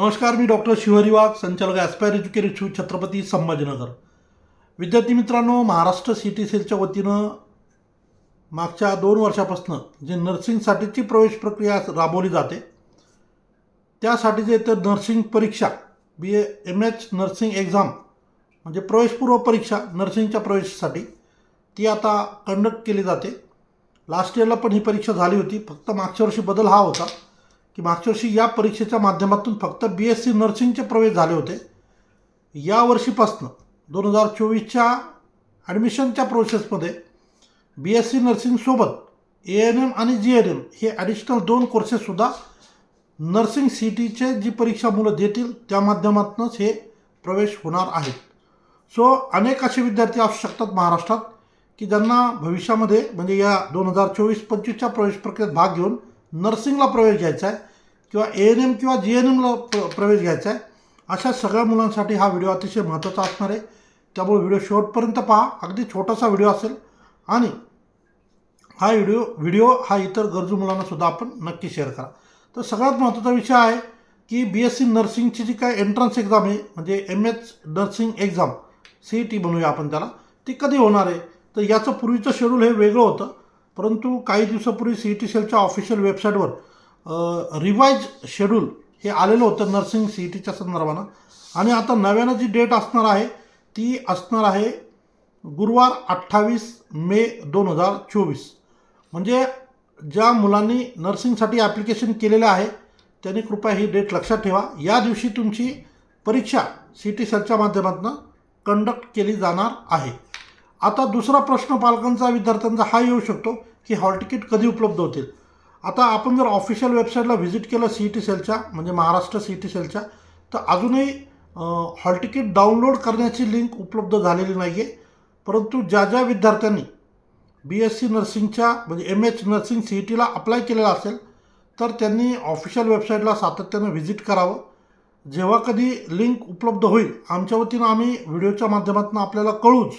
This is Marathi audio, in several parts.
नमस्कार मी डॉक्टर शिवहरी वाघ संचालक ॲस्पायर एज्युकेट छत्रपती संभाजीनगर. विद्यार्थी मित्रांनो महाराष्ट्र सी टी सेलच्या वतीनं मागच्या दोन वर्षापासून जे नर्सिंगसाठीची प्रवेश प्रक्रिया राबवली जाते त्यासाठी जे तर नर्सिंग परीक्षा B A M H nursing exam म्हणजे प्रवेशपूर्व परीक्षा नर्सिंगच्या प्रवेशासाठी ती आता कंडक्ट केली जाते. लास्ट इयरला पण ही परीक्षा झाली होती फक्त मागच्या वर्षी बदल हा होता. की मागच्या वर्षी या परीक्षेच्या माध्यमातून फक्त बी एस सी नर्सिंगचे प्रवेश झाले होते. या वर्षीपासनं दोन हजार चोवीसच्या ॲडमिशनच्या प्रोसेसमध्ये बी एस सी नर्सिंगसोबत ए एन एम आणि जी एन एम हे ॲडिशनल दोन कोर्सेससुद्धा नर्सिंग सी टीचे जी परीक्षा मुलं देतील त्या माध्यमातूनच हे प्रवेश होणार आहेत. सो अनेक असे विद्यार्थी असू शकतात महाराष्ट्रात की ज्यांना भविष्यामध्ये म्हणजे या दोन हजार चोवीस पंचवीसच्या प्रवेश प्रक्रियेत भाग घेऊन नर्सिंगला प्रवेश घ्यायचा आहे किंवा ए एन एम किंवा जी एन एमला प्र प्रवेश घ्यायचा आहे. अशा सगळ्या मुलांसाठी हा व्हिडिओ अतिशय महत्त्वाचा असणार आहे. त्यामुळे व्हिडिओ शेवटपर्यंत पहा. अगदी छोटासा व्हिडिओ असेल. आणि हा व्हिडिओ व्हिडिओ हा इतर गरजू मुलांनासुद्धा आपण नक्की शेअर करा. तर सगळ्यात महत्त्वाचा विषय आहे की बी एस सी नर्सिंगची जी काय एंट्रन्स एक्झाम आहे म्हणजे M H nursing exam C E T बनवूया आपण त्याला ती कधी होणार आहे? तर याचं पूर्वीचं शेड्यूल हे वेगळं होतं. परंतु काही दिवसापूर्वी सी ई टी सेलच्या ऑफिशियल वेबसाईटवर रिवाईज शेड्यूल हे आलेलं होतं नर्सिंग सी ई टीच्या संदर्भानं. आणि आता नव्यानं जी डेट असणार आहे ती असणार आहे गुरुवार अठ्ठावीस मे दोन हजार चोवीस. म्हणजे ज्या मुलांनी नर्सिंगसाठी ॲप्लिकेशन केलेलं आहे त्यांनी कृपया ही डेट लक्षात ठेवा. या दिवशी तुमची परीक्षा सी टी सेलच्या माध्यमातून कंडक्ट केली जाणार आहे. आता दुसरा प्रश्न पालकांचा विद्यार्थ्यांचा हा येऊ शकतो की हॉल तिकीट कधी उपलब्ध होतील. आता आपण जर ऑफिशियल वेबसाईटला व्हिजिट केलं सी टी सेलच्या म्हणजे महाराष्ट्र सी टी सेलच्या तर अजूनही हॉल तिकीट डाउनलोड करण्याची लिंक उपलब्ध झालेली नाही आहे परंतु ज्या ज्या विद्यार्थ्यांनी बी एस सी नर्सिंगच्या म्हणजे M H nursing C E टीला अप्लाय केलेला असेल तर त्यांनी ऑफिशियल वेबसाईटला सातत्यानं व्हिजिट करावं. जेव्हा कधी लिंक उपलब्ध होईल आमच्या वतीनं आम्ही व्हिडिओच्या माध्यमातून आपल्याला कळूच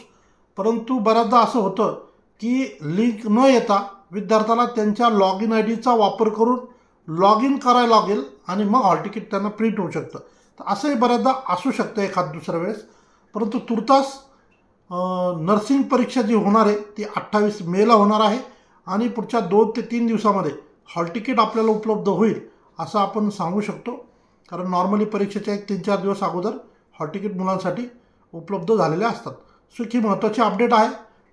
परंतु बऱ्याचदा असं होतं की लिंक न येता विद्यार्थ्याला त्यांच्या लॉग इन आय डीचा वापर करून लॉग इन करायला लागेल आणि मग हॉल तिकीट त्यांना प्रिंट होऊ शकतं. तर असंही बऱ्याचदा असू शकतं एखाद दुसऱ्या वेळेस. परंतु तुर्तास नर्सिंग परीक्षा जी होणार आहे ती अठ्ठावीस मेला होणार आहे आणि पुढच्या दोन ते तीन दिवसामध्ये हॉल तिकीट आपल्याला उपलब्ध होईल असं आपण सांगू शकतो. कारण नॉर्मली परीक्षेच्या एक तीन चार दिवस अगोदर हॉल तिकीट मुलांसाठी उपलब्ध झालेल्या असतात. सो महत्त्वाची अपडेट आहे.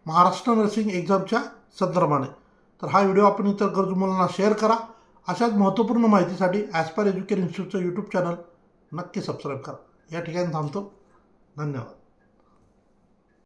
महाराष्ट्र नर्सिंग एक्झामच्या संदर्भाने. तर हा व्हिडिओ आपण इतर गरजू मुलांना शेअर करा. अशाच महत्त्वपूर्ण माहितीसाठी ॲस्पायर एज्युकेट इन्स्टिट्यूटचं यूट्यूब चॅनल नक्की सबस्क्राईब करा. या ठिकाणी थांबतो. धन्यवाद.